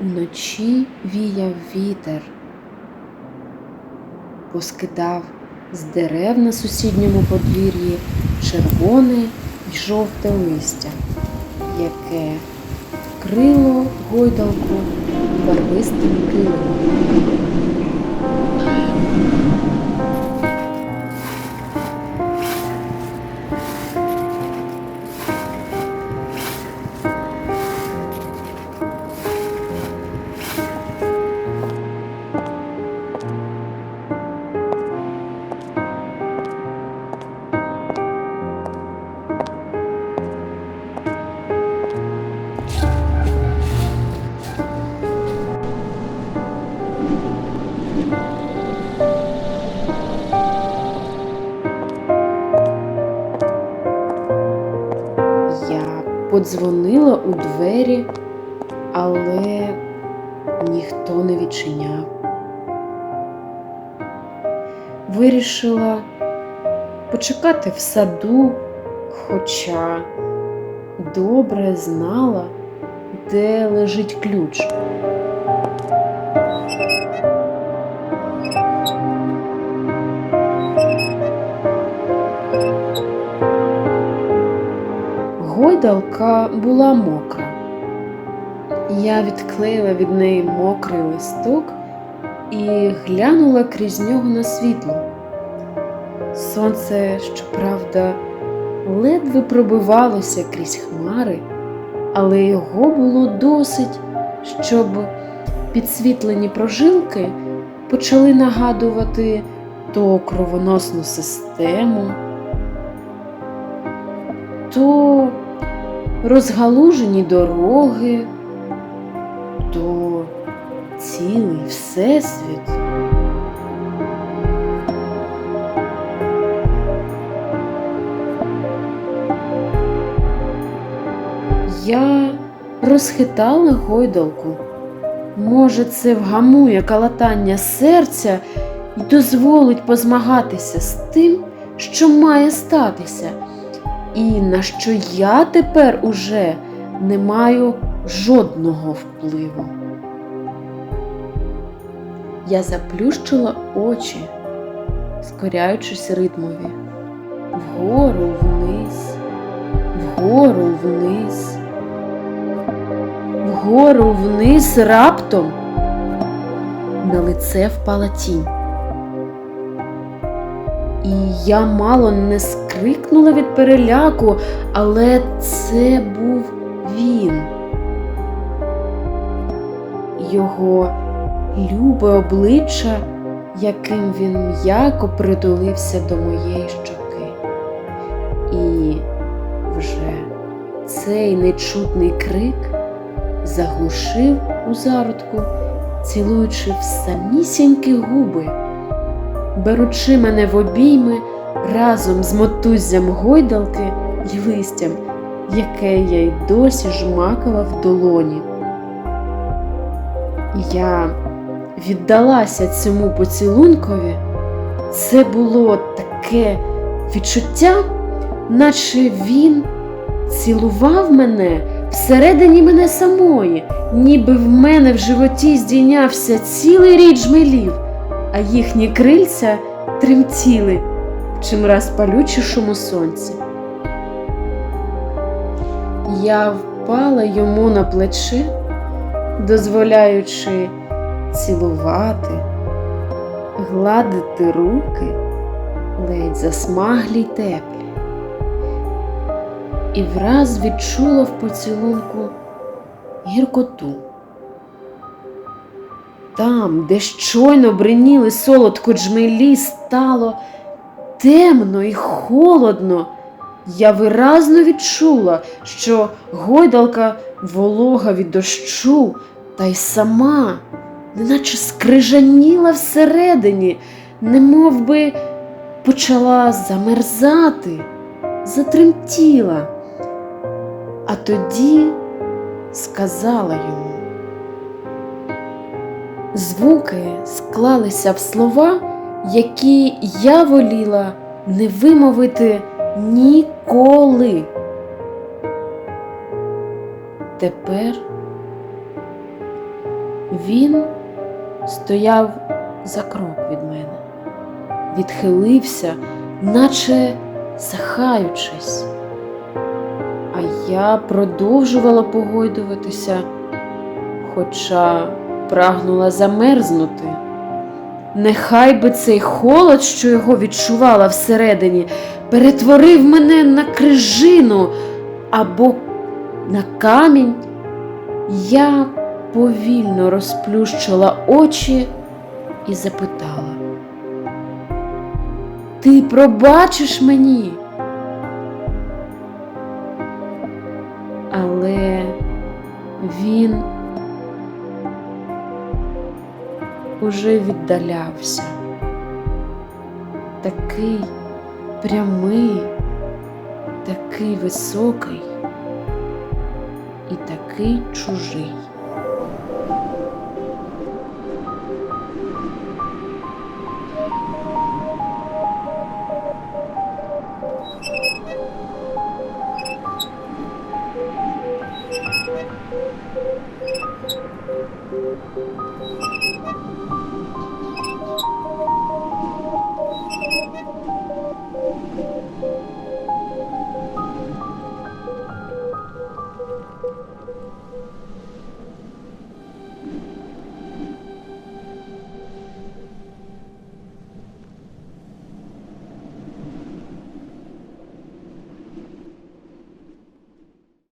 Уночі віяв вітер, поскидав з дерев на сусідньому подвір'ї червоне й жовте листя, яке крило гойдалку барвистим килимом. Подзвонила у двері, але ніхто не відчиняв. Вирішила почекати в саду, хоча добре знала, де лежить ключ. Гойдалка була мокра. Я відклеїла від неї мокрий листок і глянула крізь нього на світло. Сонце, щоправда, ледве пробивалося крізь хмари, але його було досить, щоб підсвітлені прожилки почали нагадувати то кровоносну систему, то розгалужені дороги, то цілий всесвіт. Я розхитала гойдалку. Може, це вгамує калатання серця і дозволить позмагатися з тим, що має статися, і на що я тепер уже не маю жодного впливу. Я заплющила очі, скоряючись ритмові, вгору вниз, вгору вниз, вгору вниз раптом на лице впала тінь. І я мало не скрикнула від переляку, але це був він. Його любе обличчя, яким він м'яко притулився до моєї щоки. І вже цей нечутний крик заглушив у зародку, цілуючи в самісінькі губи, беручи мене в обійми разом з мотуззям гойдалки й листям, яке я й досі жмакала в долоні. Я віддалася цьому поцілункові. Це було таке відчуття, наче він цілував мене всередині мене самої, ніби в мене в животі здійнявся цілий рід жмелів, а їхні крильця тремтіли в чимраз палючішому сонці. Я впала йому на плече, дозволяючи цілувати, гладити руки, ледь засмаглі й теплі. І враз відчула в поцілунку гіркоту. Там, де щойно бриніли солодко джмелі, стало темно і холодно. Я виразно відчула, що гойдалка волога від дощу, та й сама, неначе скрижаніла всередині, немов би почала замерзати, затремтіла. А тоді сказала йому. Звуки склалися в слова, які я воліла не вимовити ніколи. Тепер Він стояв за крок від мене, відхилився, наче сахаючись. А я продовжувала погойдуватися, хоча прагнула замерзнути. Нехай би цей холод, що його відчувала всередині, перетворив мене на крижину або на камінь. Я повільно розплющила очі і запитала: Ти пробачиш мені? Але він уже віддалявся. Такий прямий, такий високий і такий чужий. どうぞ。